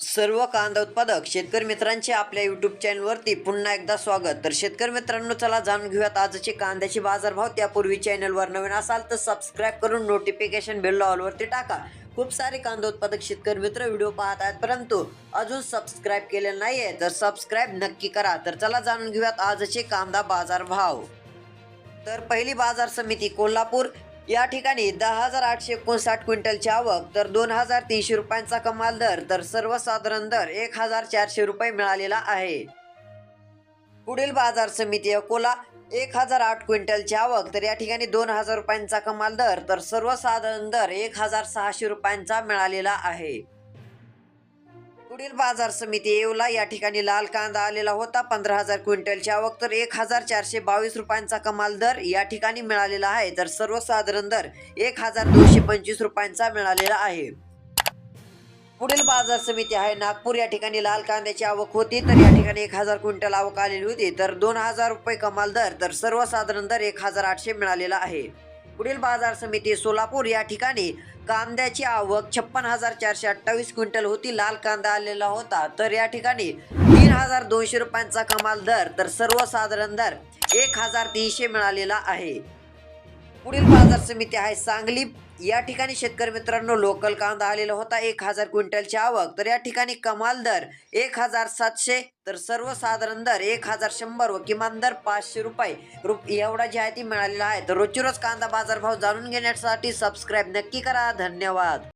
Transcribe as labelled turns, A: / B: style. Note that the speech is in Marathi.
A: सर्व कांदा उत्पादक शेतकरी मित्रांचे आपल्या यूट्यूब चॅनलवरती पुन्हा एकदा स्वागत. तर शेतकरी मित्रांनो चला जाणून घेऊयात आजचे कांद्याचे बाजारभाव. त्यापूर्वी चॅनलवर नवीन असाल तर सबस्क्राईब करून नोटिफिकेशन बेल ऑलवरती टाका. खूप सारे कांदा उत्पादक शेतकरी मित्र व्हिडिओ पाहत आहेत परंतु अजून सबस्क्राईब केलं नाही आहे तर सबस्क्राईब नक्की करा. तर चला जाणून घेऊयात आजचे कांदा बाजारभाव. तर पहिली बाजार समिती कोल्हापूर या ठिकाणी दहा हजार आठशे एकोणसाठ क्विंटलची आवक तर दोन हजार तीनशे रुपयांचा कमाल दर तर सर्वसाधारण दर एक हजार चारशे रुपये मिळालेला आहे. पुढील बाजार समिती अकोला एक हजार आठ क्विंटलची आवक तर या ठिकाणी दोन हजार रुपयांचा कमाल दर तर सर्वसाधारण दर एक हजार सहाशे रुपयांचा मिळालेला आहे. पुढील बाजार समिती येवला. या ठिकाणी लाल कांदा आलेला होता. पंधरा हजार क्विंटलची आवक तर एक हजार चारशे बावीस रुपयांचा कमाल दर या ठिकाणी मिळालेला आहे. तर सर्वसाधारण दर एक हजार दोनशे पंचवीस रुपयांचा मिळालेला आहे. पुढील बाजार समिती आहे नागपूर. या ठिकाणी लाल कांद्याची आवक होती. तर या ठिकाणी एक हजार क्विंटल आवक आलेली होती. तर दोन हजार रुपये कमाल दर. तर सर्वसाधारण दर एक हजार आठशे मिळालेला आहे. पुढील बाजार समिती सोलापूर या ठिकाणी कांद्याची आवक छप्पन हजार चारशे अठ्ठावीस क्विंटल होती. लाल कांदा आलेला होता. तर या ठिकाणी तीन हजार दोनशे रुपयांचा कमाल दर तर सर्वसाधारण दर एक हजार तीनशे मिळालेला आहे. पुढील बाजार समिती आहे सांगली. या ठिकाणी शेतकरी मित्रांनो लोकल कांदा आलेला होता. एक हजार क्विंटलची आवक. तर या ठिकाणी कमाल दर एक हजार सातशे. तर सर्वसाधारण दर एक हजार शंभर व किमान दर पाचशे रुपये. रुप एवढा जी आहे ती मिळालेला आहे. तर रोजची रोज कांदा बाजारभाव जाणून घेण्यासाठी सबस्क्राईब नक्की करा. धन्यवाद.